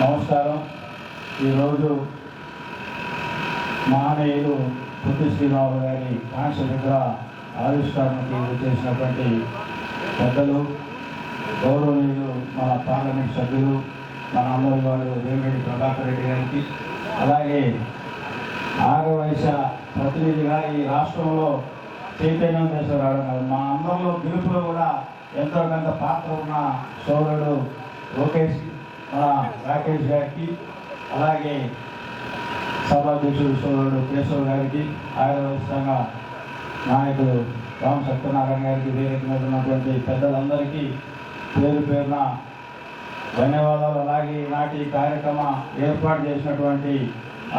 నమస్కారం. ఈరోజు మహనీయులు పుట్టి శ్రీరాము గారి కాంక్ష విగ్రహ ఆవిష్కరణకి చేసినటువంటి పెద్దలు గౌరవనీయులు మన పార్లమెంట్ సభ్యులు మన అందరి వాళ్ళు వేమిరెడ్డి ప్రభాకర్ రెడ్డి గారికి. అలాగే ఆరు ప్రతినిధిగా ఈ రాష్ట్రంలో చైతన్యం చేసేవాడు కాదు మా అందరిలో గెలుపులో కూడా ఎంతో కొంత పాత్ర ఉన్న సోదరుడు లోకేష్. మన రాకేష్ గారికి అలాగే సభాధ్యక్షుడు సోదరుడు కేశవ్ గారికి ఆయుర్వేదంగా నాయకుడు రామ్ సత్యనారాయణ గారికి వేదిక మీద ఉన్నటువంటి పెద్దలందరికీ పేరు పేరున ధన్యవాదాలు. అలాగే ఈనాటి కార్యక్రమం ఏర్పాటు చేసినటువంటి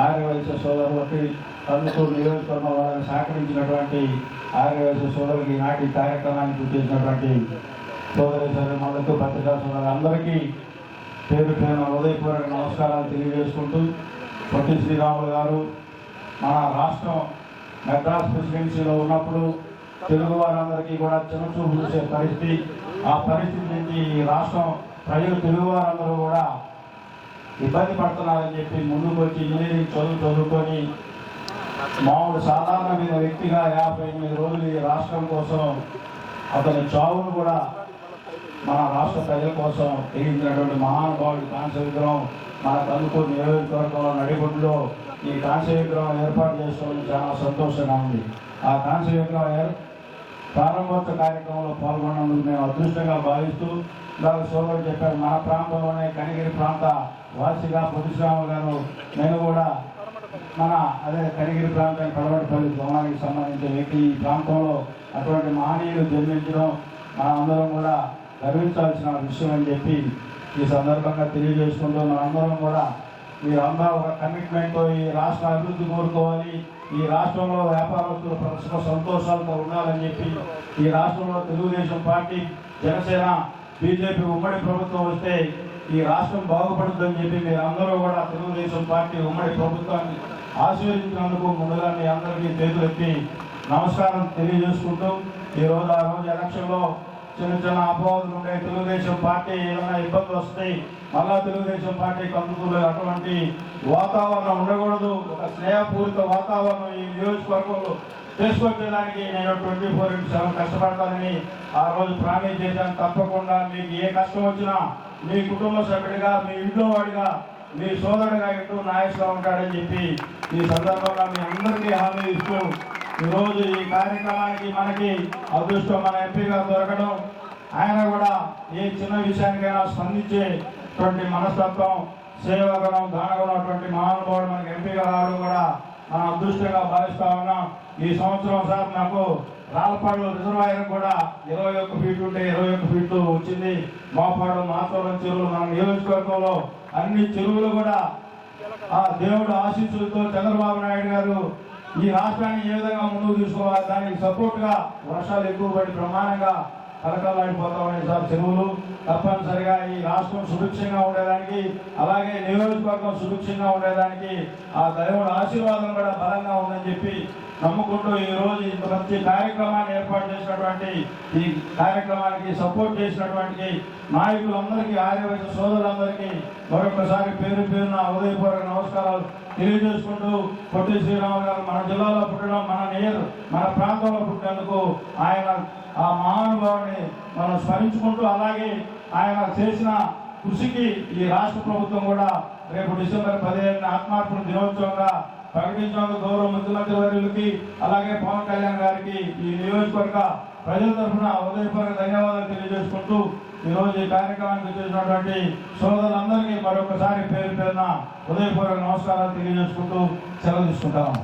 ఆర్యవైశ్య సోదరులకి కందుకూరు నియోజకవర్గం వాళ్ళని సహకరించినటువంటి ఆర్యవైశ్య సోదరులకి ఈనాటి కార్యక్రమానికి చేసినటువంటి సోదరి సోదరులకు పత్రికా సోదరులందరికీ పేరు పేరున హృదయపూర్వక నమస్కారాలు తెలియజేసుకుంటూ పొట్టి శ్రీరాములు గారు మన రాష్ట్రం మెడ్రాస్ ప్రెసిడెన్సీలో ఉన్నప్పుడు తెలుగు వారందరికీ కూడా చిన్నచూపు చూసే పరిస్థితి ఆ పరిస్థితి నుంచి ఈ రాష్ట్రం ప్రజలు తెలుగు వారందరూ కూడా ఇబ్బంది పడుతున్నారని చెప్పి ముందుకు వచ్చి ఇంజనీరింగ్ చదువు చదువుకొని మామూలు సాధారణమైన వ్యక్తిగా యాభై ఎనిమిది రోజులు ఈ రాష్ట్రం కోసం అతని చావును కూడా మన రాష్ట్ర ప్రజల కోసం తెగించినటువంటి మహానుభావుడి కాంస్య విగ్రహం మన కందుకూరు నియోజకవర్గంలో నడిబొడ్డులో ఈ కాంస్య విగ్రహం ఏర్పాటు చేసుకోవడం చాలా సంతోషంగా ఉంది. ఆ కాంస్య విగ్రహం ఏర్- ప్రారంభోత్సవ కార్యక్రమంలో పాల్గొన్నందుకు మేము అదృష్టంగా భావిస్తూ ఇందాక సోదరుడు చెప్పారు మన ప్రాంతంలోనే కనిగిరి ప్రాంత వాసిగా పొద్దుశ్రామ గారు నేను కూడా మన అదే కనిగిరి ప్రాంతం కడవటిపల్లి భవనానికి సంబంధించిన వ్యక్తి ఈ ప్రాంతంలో అటువంటి మహనీయులు జన్మించడం మన అందరం కూడా గర్వించాల్సిన విషయం అని చెప్పి ఈ సందర్భంగా తెలియజేసుకుంటూ మనందరం కూడా మీరందరూ ఒక కమిట్మెంట్తో ఈ రాష్ట్ర అభివృద్ధి కోరుకోవాలి. ఈ రాష్ట్రంలో వ్యాపారస్తులు ప్రస్తుత సంతోషాలతో ఉండాలని చెప్పి ఈ రాష్ట్రంలో తెలుగుదేశం పార్టీ జనసేన బీజేపీ ఉమ్మడి ప్రభుత్వం వస్తే ఈ రాష్ట్రం బాగుపడుతుందని చెప్పి మీరు కూడా తెలుగుదేశం పార్టీ ఉమ్మడి ప్రభుత్వాన్ని ఆశీర్వదించినందుకు ముందుగా మీ అందరికీ చేతులెత్తి నమస్కారం తెలియజేసుకుంటూ ఈ రోజు ఆ రోజు ఎలక్షన్లో చిన్న చిన్న అపవాదులు ఉంటాయి తెలుగుదేశం పార్టీ ఏమైనా ఇబ్బందులు వస్తాయి మళ్ళా తెలుగుదేశం పార్టీ కందుకులు అటువంటి వాతావరణం ఉండకూడదు. ఒక స్నేహపూరిత వాతావరణం ఈ నియోజకవర్గంలో తీసుకొచ్చేదానికి నేను ట్వంటీ ఫోర్ ఇంటూ సెవెన్ కష్టపడతానని ఆ రోజు ప్రామిస్ చేశాను. తప్పకుండా మీకు ఏ కష్టం వచ్చినా మీ కుటుంబ సభ్యుడిగా మీ ఇంట్లో వాడిగా మీ సోదరుడిగా ఇంటూ నాయకుగా ఉంటాడని చెప్పి ఈ సందర్భంగా మీ అందరికీ హామీ ఇస్తూ ఈరోజు ఈ కార్యక్రమానికి మనకి అదృష్టం మన ఎంపీగా దొరకడం. ఆయన కూడా ఏ చిన్న విషయానికైనా స్పందించేటువంటి మనస్తత్వం సేవగుణం దానగుణం అటువంటి మహానుభావుడు మనకి ఎంపీగా రావడం కూడా మనం అదృష్టంగా భావిస్తా ఉన్నాం. ఈ సంవత్సరం సార్ నాకు రాలపాడు రిజర్వాయర్ కూడా ఇరవై ఒక్క ఫీట్ ఉంటే ఇరవై ఒక్క ఫీట్లు వచ్చింది. మోపాడు మాతవరం చెరువులు మన నియోజకవర్గంలో అన్ని చెరువులు కూడా ఆ దేవుడు ఆశీస్సులతో చంద్రబాబు నాయుడు గారు ఈ రాష్ట్రాన్ని ఏ విధంగా ముందుకు తీసుకోవాలి దానికి సపోర్ట్గా వర్షాలు ఎక్కువ పడి ప్రమాణంగా కలకలాడిపోతా ఉన్నాయి సార్ చెరువులు. తప్పనిసరిగా ఈ రాష్ట్రం సుభిక్షంగా ఉండేదానికి అలాగే నియోజకవర్గం సుభిక్షంగా ఉండేదానికి ఆ దైవుడు ఆశీర్వాదం కూడా బలంగా ఉందని చెప్పి నమ్ముకుంటూ ఈ రోజు ఇంత మంచి కార్యక్రమాన్ని ఏర్పాటు చేసినటువంటి ఈ కార్యక్రమానికి సపోర్ట్ చేసినటువంటి నాయకులందరికీ ఆర్యవైద్య సోదరులందరికీ మరొకసారి పేరు పేరున ఉదయపూర్వక నమస్కారాలు తెలియజేసుకుంటూ పొట్టి శ్రీరాములు గారు మన జిల్లాలో పుట్టడం మన నేరు మన ప్రాంతంలో పుట్టేందుకు ఆయన ఆ మహానుభావుని మనం స్మరించుకుంటూ అలాగే ఆయన చేసిన కృషికి ఈ రాష్ట్ర ప్రభుత్వం కూడా రేపు డిసెంబర్ పదిహేను ఆత్మార్పణ దినోత్సవంగా ప్రకటించినందుకు గౌరవ ముఖ్యమంత్రి వర్యులకి అలాగే పవన్ కళ్యాణ్ గారికి ఈ నియోజకవర్గ ప్రజల తరఫున ఉదయపూర్వక ధన్యవాదాలు తెలియజేసుకుంటూ ఈ రోజు ఈ కార్యక్రమానికి చేసినటువంటి సోదరులందరికీ మరొకసారి పేరు పేరున ఉదయపూర్వక నమస్కారాలు తెలియజేసుకుంటూ సెలవు తీసుకుంటాము